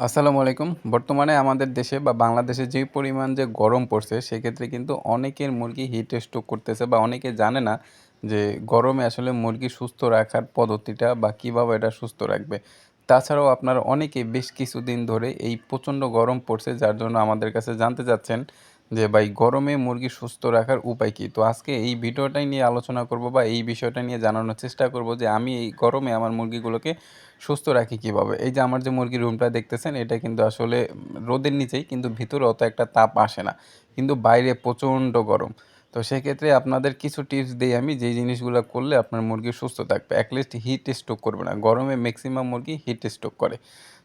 আসসালামু আলাইকুম। বর্তমানে আমাদের দেশে বা বাংলাদেশে যে পরিমাণ যে গরম পড়ছে, সেক্ষেত্রে কিন্তু অনেকের মুরগি হিট স্ট্রোক করতেছে বা অনেকে জানে না যে গরমে আসলে মুরগি সুস্থ রাখার পদ্ধতিটা বা কীভাবে এটা সুস্থ রাখবে। তাছাড়াও আপনার অনেকে বেশ কিছুদিন ধরে এই প্রচণ্ড গরম পড়ছে, যার জন্য আমাদের কাছে জানতে চাচ্ছেন যে ভাই গরমে মুরগি সুস্থ রাখার উপায় কী? তো আজকে এই ভিডিওটাই নিয়ে আলোচনা করব বা এই বিষয়টা নিয়ে জানানোর চেষ্টা করব যে আমি এই গরমে আমার মুরগিগুলোকে সুস্থ রাখি কীভাবে? এই যে আমার যে মুরগির রুমটা দেখতেছেন, এটা কিন্তু আসলে রোদের নিচেই, কিন্তু ভিতরে অত একটা তাপ আসে না। কিন্তু বাইরে প্রচণ্ড গরম। তো সেক্ষেত্রে আপনাদের কিছু টিপস দিই আমি, যেই জিনিসগুলো করলে আপনার মুরগি সুস্থ থাকবে। অ্যাটলিস্ট হিট স্ট্রোক করবে না। গরমে ম্যাক্সিমাম মুরগি হিট স্ট্রোক করে।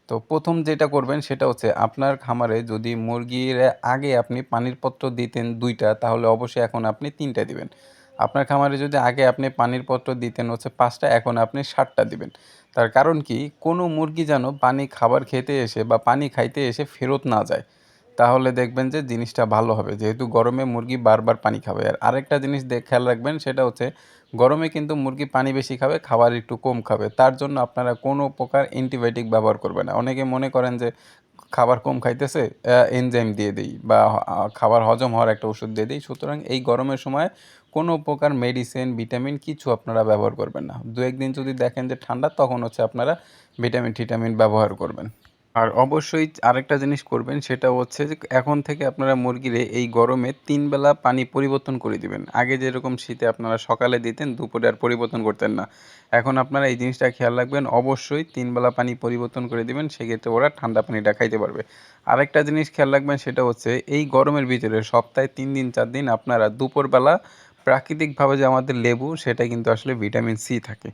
তো প্রথম যেটা করবেন সেটা হচ্ছে আপনার খামারে যদি মুরগির আগে আপনি পানির পত্র দিতেন দুইটা, তাহলে অবশ্যই এখন আপনি তিনটা দিবেন। আপনার খামারে যদি আগে আপনি পানির পত্র দিতেন হচ্ছে পাঁচটা, এখন আপনি ষাটটা দিবেন। তার কারণ কি? কোনো মুরগি যেন পানি খাবার খেতে এসে বা পানি খাইতে এসে ফেরত না যায়। তাহলে দেখবেন যে জিনিসটা ভালো হবে। যেহেতু গরমে মুরগি বারবার পানি খাবে। আর আরেকটা জিনিস খেয়াল রাখবেন, সেটা হচ্ছে গরমে কিন্তু মুরগি পানি বেশি খাবে, খাবার একটু কম খাবে। তার জন্য আপনারা কোনো প্রকার অ্যান্টিবায়োটিক ব্যবহার করবেন না। অনেকে মনে করেন যে খাবার কম খাইতেছে এনজাইম দিয়ে দিই বা খাবার হজম হওয়ার একটা ওষুধ দিয়ে দিই। সুতরাং এই গরমের সময় কোনো প্রকার মেডিসিন ভিটামিন কিছু আপনারা ব্যবহার করবেন না। দু একদিন যদি দেখেন যে ঠান্ডা, তখন হচ্ছে আপনারা ভিটামিন টিটামিন ব্যবহার করবেন। আর অবশ্যই আরেকটা জিনিস করবেন, সেটা হচ্ছে যে এখন থেকে আপনারা মুরগিরে এই গরমে তিন বেলা পানি পরিবর্তন করে দিবেন। আগে যেরকম শীতে আপনারা সকালে দিতেন, দুপুরে আর পরিবর্তন করতেন না। এখন আপনারা এই জিনিসটা খেয়াল রাখবেন, অবশ্যই তিন বেলা পানি পরিবর্তন করে দিবেন, সেক্ষেত্রে ওরা ঠান্ডা পানিটা খাইতে পারবে। আরেকটা জিনিস খেয়াল রাখবেন, সেটা হচ্ছে এই গরমের ভিতরে সপ্তাহে তিন দিন, চার দিন আপনারা দুপুরবেলা প্রাকৃতিকভাবে যে আমাদের লেবু, সেটা কিন্তু আসলে ভিটামিন সি থাকে।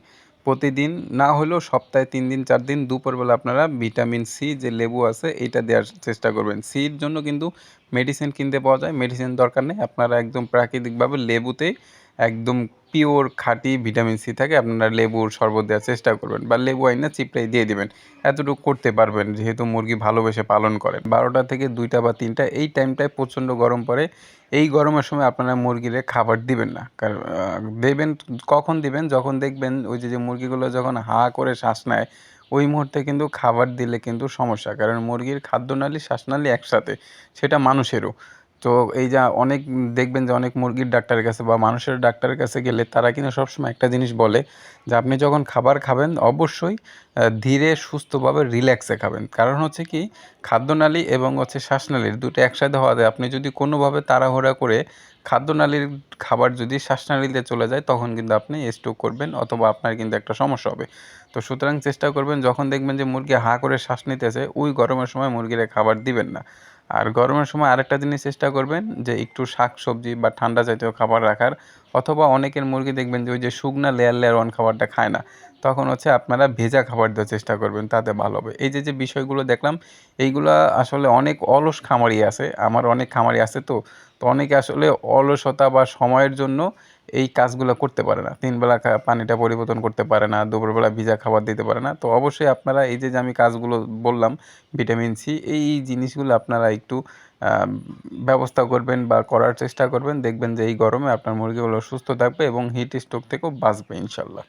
প্রতিদিন, না হলেও সপ্তাহে তিন দিন, চার দিন, দুপুরবেলা আপনারা ভিটামিন সি যে লেবু আছে এটা দেওয়ার চেষ্টা করবেন। সির জন্য কিন্তু মেডিসিন কিনতে পাওয়া যায় মেডিসিন দরকার নেই। আপনারা একদম প্রাকৃতিকভাবে লেবুতে একদম পিওর খাঁটি ভিটামিন সি থাকে, আপনারা লেবুর শরবত দেওয়ার চেষ্টা করবেন বা লেবু আইনা চিপড়াই দিয়ে দিবেন। এতটুকু করতে পারবেন, যেহেতু মুরগি ভালোবেসে পালন করেন। বারোটা থেকে দুইটা বা তিনটা, এই টাইমটায় প্রচণ্ড গরম পড়ে, এই গরমের সময় আপনারা মুরগিরে খাবার দিবেন না। কারণ দেবেন, কখন দিবেন? যখন দেখবেন ওই যে যে মুরগিগুলো যখন হা করে শ্বাস নেয়, ওই মুহূর্তে কিন্তু খাবার দিলে কিন্তু সমস্যা। কারণ মুরগির খাদ্যনালী, শ্বাসনালী একসাথে, সেটা মানুষেরও। তো এই যা অনেক দেখবেন যে অনেক মুরগির ডাক্তারের কাছে বা মানুষের ডাক্তারের কাছে গেলে তারা কিন্তু সবসময় একটা জিনিস বলে যে আপনি যখন খাবার খাবেন, অবশ্যই ধীরে, সুস্থভাবে রিল্যাক্সে খাবেন। কারণ হচ্ছে কি, খাদ্যনালী এবং হচ্ছে শ্বাসনালীর দুটো একসাথে হওয়া যায়। আপনি যদি কোনোভাবে তাড়াহুড়া করে খাদ্যনালীর খাবার যদি শ্বাসনালীতে চলে যায়, তখন কিন্তু আপনি স্ট্রোক করবেন অথবা আপনার কিন্তু একটা সমস্যা হবে। তো সুতরাং চেষ্টা করবেন, যখন দেখবেন যে মুরগি হা করে শ্বাস নিতেছে, ওই গরমের সময় মুরগিরে খাবার দিবেন না। আর গরমের সময় আরেকটা জিনিস চেষ্টা করবেন যে একটু শাক সবজি বা ঠান্ডা জাতীয় খাবার রাখার, অথবা অনেকের মুরগি দেখবেন যে ওই যে শুকনা লেয়ার লেয়ার ওয়ান খাবারটা খায় না। তখন হচ্ছে আপনারা ভেজা খাবার দেওয়ার চেষ্টা করবেন, তাতে ভালো হবে। এই যে যে বিষয়গুলো দেখলাম, এইগুলো আসলে অনেক অলস খামারি আছে, আমার অনেক খামারি আছে তো তো অনেকে আসলে অলসতা বা সময়ের জন্য এই কাজগুলো করতে পারে না। তিনবেলা পানিটা পরিবর্তন করতে পারে না, দুপুরবেলা ভিজা খাবার দিতে পারে না। তো অবশ্যই আপনারা এই যে যে আমি কাজগুলো বললাম, ভিটামিন সি, এই জিনিসগুলো আপনারা একটু ব্যবস্থা করবেন বা করার চেষ্টা করবেন। দেখবেন যে এই গরমে আপনার মুরগিগুলো সুস্থ থাকবে এবং হিট স্ট্রোক থেকেও বাঁচবে ইনশাল্লাহ।